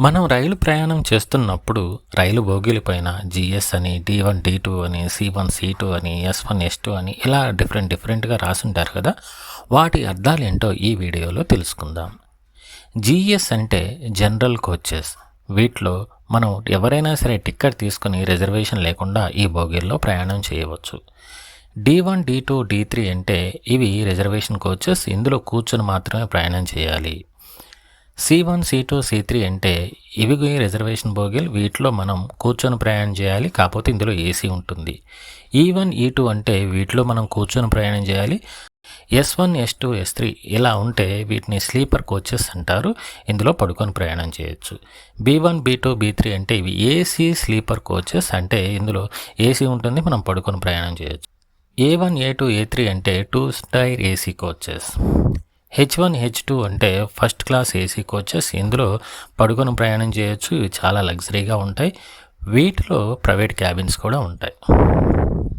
మనం రైలు ప్రయాణం చేస్తున్నప్పుడు రైలు బోగీలపైన జిఎస్ అని డి వన్ డి టూ అని సి వన్ సి టూ అని ఎస్ వన్ ఎస్ టూ అని ఇలా డిఫరెంట్ డిఫరెంట్గా రాసుంటారు కదా? వాటి అర్థాలు ఏంటో ఈ వీడియోలో తెలుసుకుందాం. జిఎస్ అంటే జనరల్ కోచెస్. వీటిలో మనం ఎవరైనా సరే టిక్కెట్ తీసుకుని రిజర్వేషన్ లేకుండా ఈ బోగీల్లో ప్రయాణం చేయవచ్చు. D one D two D three అంటే ఇవి రిజర్వేషన్ కోచెస్. ఇందులో కూర్చొని మాత్రమే ప్రయాణం చేయాలి. C one C two C three అంటే ఇవి రిజర్వేషన్ బోగిల్ వీటిలో మనం కూర్చొని ప్రయాణం చేయాలి కాకపోతే ఇందులో ఏసీ ఉంటుంది. ఈ వన్ ఈ టూ అంటే వీటిలో మనం కూర్చొని ప్రయాణం చేయాలి. S one S two S three ఇలా ఉంటే వీటిని స్లీపర్ కోచెస్ అంటారు. ఇందులో పడుకొని ప్రయాణం చేయొచ్చు. B one B two B three అంటే ఇవి ఏసీ స్లీపర్ కోచెస్ అంటే ఇందులో ఏసీ ఉంటుంది మనం పడుకొని ప్రయాణం చేయొచ్చు. A one A two A three అంటే two tier AC coaches. H one H two అంటే ఫస్ట్ క్లాస్ ఏసీ కోచెస్. ఇందులో పడుకొని ప్రయాణం చేయొచ్చు. ఇవి చాలా లగ్జరీగా ఉంటాయి. వీటిలో ప్రైవేట్ క్యాబిన్స్ కూడా ఉంటాయి.